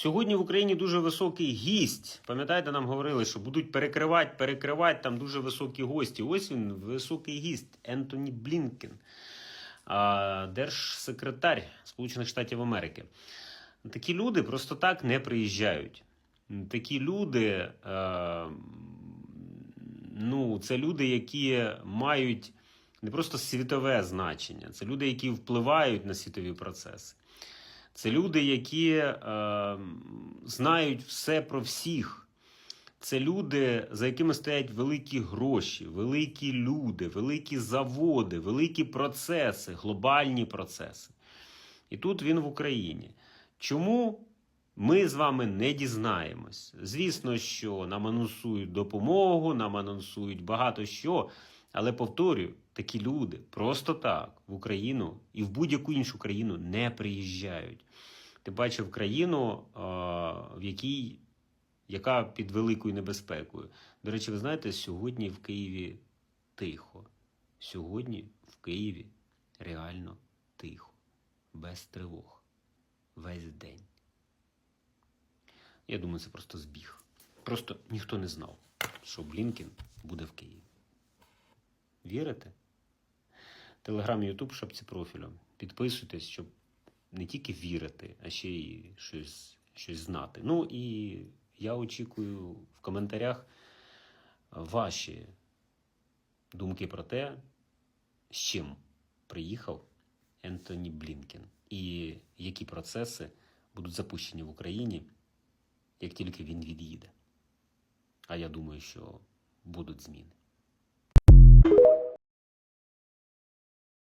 Сьогодні в Україні дуже високий гість. Пам'ятаєте, нам говорили, що будуть перекривати, перекривати там дуже високі гості. Ось він, високий гість Ентоні Блінкен, держсекретар Сполучених Штатів Америки. Такі люди просто так не приїжджають. Такі люди, е, ну, це люди, які мають не просто світове значення, це люди, які впливають на світові процеси. Це люди, які е, знають все про всіх. Це люди, за якими стоять великі гроші, великі люди, великі заводи, великі процеси, глобальні процеси. І тут він в Україні. Чому ми з вами не дізнаємось? Звісно, що нам анонсують допомогу, нам анонсують багато що. Але повторюю, такі люди просто так в Україну і в будь-яку іншу країну не приїжджають. Ти бачив країну, в якій яка під великою небезпекою. До речі, ви знаєте, сьогодні в Києві тихо. Сьогодні в Києві реально тихо, без тривог. Весь день. Я думаю, це просто збіг. Просто ніхто не знав, що Блінкін буде в Києві. Вірите? Телеграм, Ютуб, шапці профілю. Підписуйтесь, щоб не тільки вірити, а ще й щось, щось знати. Ну і я очікую в коментарях ваші думки про те, з чим приїхав Ентоні Блінкен і які процеси будуть запущені в Україні, як тільки він від'їде. А я думаю, що будуть зміни.